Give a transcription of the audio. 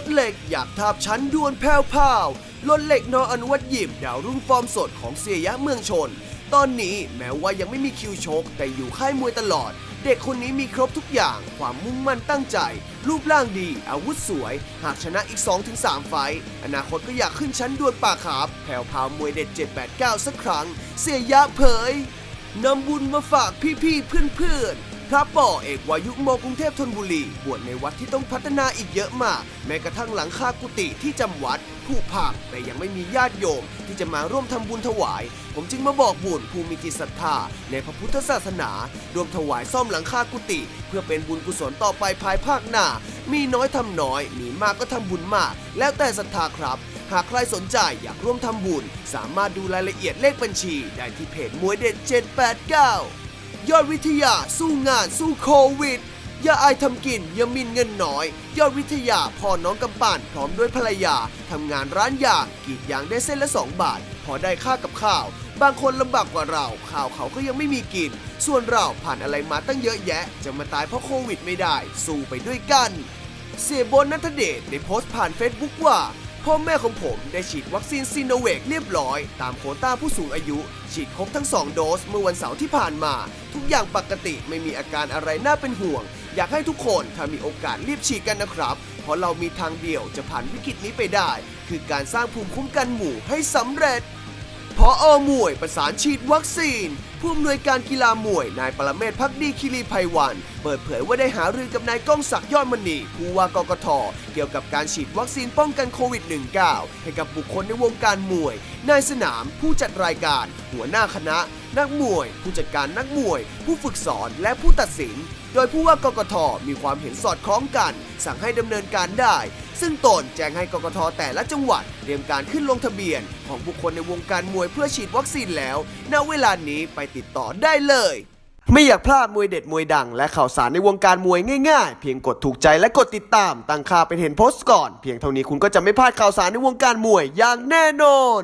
ถเหล็กอยากทาบชั้นดวลแผ่วพาวรถเหล็กนออนุวัตยิมดาวรุ่งฟอร์มสดของเสียยะเมืองชน ตอนนี้แม้ว่ายังไม่มีคิวชก แต่อยู่ค่ายมวยตลอด เด็กคนนี้มีครบทุกอย่าง ความมุ่งมั่นตั้งใจ รูปร่างดี อาวุธสวย หากชนะอีก 2-3 ไฟต์อนาคตก็อยากขึ้นชั้นดวลป่าขาบแผ่วพาวมวยเด็ด 789 สักครั้ง เสียยะเผยนำบุญมาฝากพี่ๆเพื่อนๆ พระป่อเอกวายุโมกรุงเทพธนบุรี บวชในวัดที่ต้องพัฒนาอีกเยอะมาก แม้กระทั่งหลังคากุฏิที่จำวัดผู้พังแต่ยังไม่มีญาติโยม ที่จะมาร่วมทำบุญถวาย ผมจึงมาบอกบุญผู้มีจิตศรัทธาในพระพุทธศาสนา รวมถวายซ่อมหลังคากุฏิเพื่อเป็นบุญกุศลต่อไปภายภาคหน้า มีน้อยทำน้อย มีมากก็ทำบุญมาก แล้วแต่ศรัทธาครับหากใครสนใจอยากร่วมทำบุญ สามารถดูรายละเอียดเลขบัญชี ได้ที่เพจมวยเด็ด 789 ยอดวิทยาสู้งานสู้โควิด อย่าอายทำกิน อย่ามินเงินน้อย ยอดวิทยาพอน้องกำปั่นพร้อมด้วยภรรยาทำงานร้านยากรีดยางได้เส้นละ 2 บาท พอได้ค่ากับข้าว บางคนลำบากกว่าเรา ข้าวเขาก็ยังไม่มีกิน ส่วนเราผ่านอะไรมาตั้งเยอะแยะ จะมาตายเพราะโควิดไม่ได้ สู้ไปด้วยกัน เสียบนนัทเดชได้โพสต์ผ่านเฟซบุ๊กว่า พ่อแม่ของผมได้ฉีดวัคซีนซีโนเวคเรียบร้อย ตามโควต้าผู้สูงอายุ ฉีดครบทั้ง 2 โดสเมื่อวันเสาร์ที่ผ่านมา ทุกอย่างปกติไม่มีอาการอะไรน่าเป็นห่วง อยากให้ทุกคนถ้ามีโอกาสรีบฉีดกันนะครับ เพราะเรามีทางเดียวจะผ่านวิกฤตนี้ไปได้ คือการสร้างภูมิคุ้มกันหมู่ให้สำเร็จ พออมวยประสานฉีดวัคซีน ผู้อำนวยการกีฬามวย นายปรเมศพักดีคิรีภัยวัน เปิดเผยว่าได้หารือกับนายก้องศักดิ์ยอดมณีผู้ว่ากกทเกี่ยวกับการฉีดวัคซีนป้องกันโควิด -19 ให้กับบุคคลในวงการมวย นายสนามผู้จัดรายการ หัวหน้าคณะ นักมวย ผู้จัดการนักมวย ผู้ฝึกสอนและผู้ตัดสิน โดยผู้ว่ากกทมีความเห็นสอดคล้องกัน สั่งให้ดำเนินการได้ ซึ่งตนแจ้งให้กกทแต่ละจังหวัด เตรียมการขึ้นลงทะเบียน ของบุคคลในวงการมวยเพื่อฉีดวัคซีนแล้ว ณ เวลานี้ไปติดต่อได้เลย ไม่อยากพลาดมวยเด็ดมวยดัง และข่าวสารในวงการมวยง่ายๆ เพียงกดถูกใจและกดติดตาม ตั้งค่าเป็นเห็นโพสต์ก่อน เพียงเท่านี้คุณก็จะไม่พลาดข่าวสารในวงการมวยอย่างแน่นอน